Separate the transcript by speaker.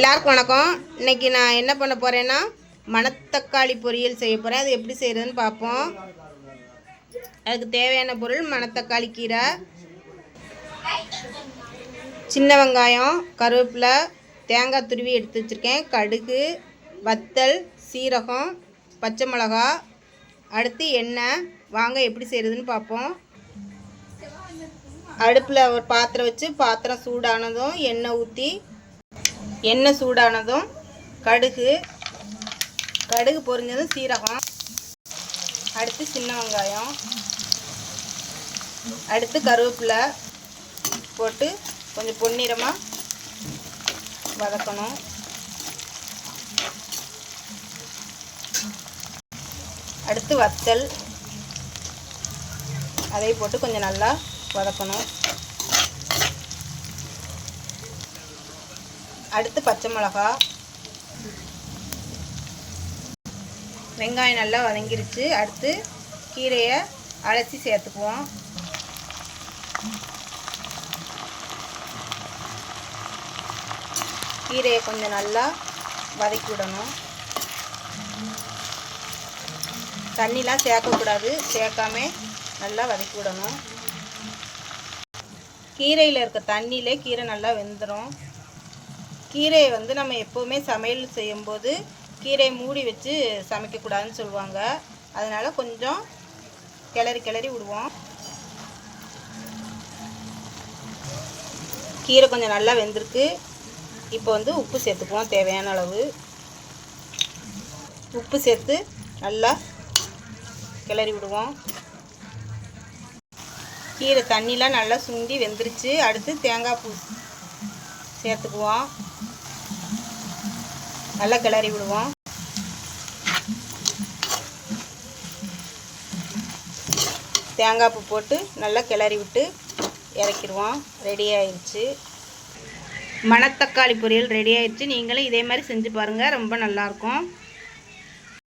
Speaker 1: எல்லாருக்கும் வணக்கம். இன்னைக்கு நான் என்ன பண்ண போகிறேன்னா மணத்தக்காளி பொரியல் செய்ய போகிறேன் அது எப்படி செய்கிறதுன்னு பார்ப்போம். அதுக்கு தேவையான பொருள் மணத்தக்காளி கீரை சின்ன வெங்காயம் கருவேப்பிலை தேங்காய் துருவி எடுத்து வச்சுருக்கேன். கடுகு வத்தல் சீரகம் பச்சை மிளகா அடுத்து எண்ணெய். வாங்க எப்படி செய்கிறதுன்னு பார்ப்போம். அடுப்பில் ஒரு பாத்திரம் வச்சு பாத்திரம் சூடானதும் எண்ணெய் ஊற்றி எண்ணெய் சூடானதும் கடுகு கடுகு பொரிஞ்சதும் சீரகம் அடுத்து சின்ன வெங்காயம் அடுத்து கருவேப்பிலை போட்டு கொஞ்சம் பொன்னிறமாக வதக்கணும். அடுத்து வத்தல் அதை போட்டு கொஞ்சம் நல்லா வதக்கணும். அடுத்து பச்சை மிளகா. வெங்காயம் நல்லா வதங்கிருச்சு. அடுத்து கீரையை அலசி சேர்த்துக்குவோம். கீரையை கொஞ்சம் நல்லா வதக்கி விடணும். தண்ணிலாம் சேர்க்கக்கூடாது சேர்க்காம நல்லா வதக்கி விடணும். கீரையில் இருக்க தண்ணியிலே கீரை நல்லா வெந்துடும் கீரையை வந்து நம்ம எப்போவுமே சமையல் செய்யும்போது கீரையை மூடி வச்சு சமைக்கக்கூடாதுன்னு சொல்லுவாங்க. அதனால் கொஞ்சம் கிளறி கிளறி விடுவோம். கீரை கொஞ்சம் நல்லா வெந்திருக்கு. இப்போ வந்து உப்பு சேர்த்துக்குவோம் தேவையான அளவு. உப்பு சேர்த்து நல்லா கிளறி விடுவோம். கீரை தண்ணிலாம் நல்லா சுண்டி வெந்துருச்சு. அடுத்து தேங்காய் பூ சேர்த்துக்குவோம். நல்லா கிளறி விடுவோம். தேங்காய் பூ போட்டு நல்லா கிளறி விட்டு இறக்கிடுவோம். ரெடி ஆயிடுச்சு மணத்தக்காளி பொரியல் ரெடி ஆயிடுச்சு நீங்களும் இதே மாதிரி செஞ்சு பாருங்கள் ரொம்ப நல்லாயிருக்கும்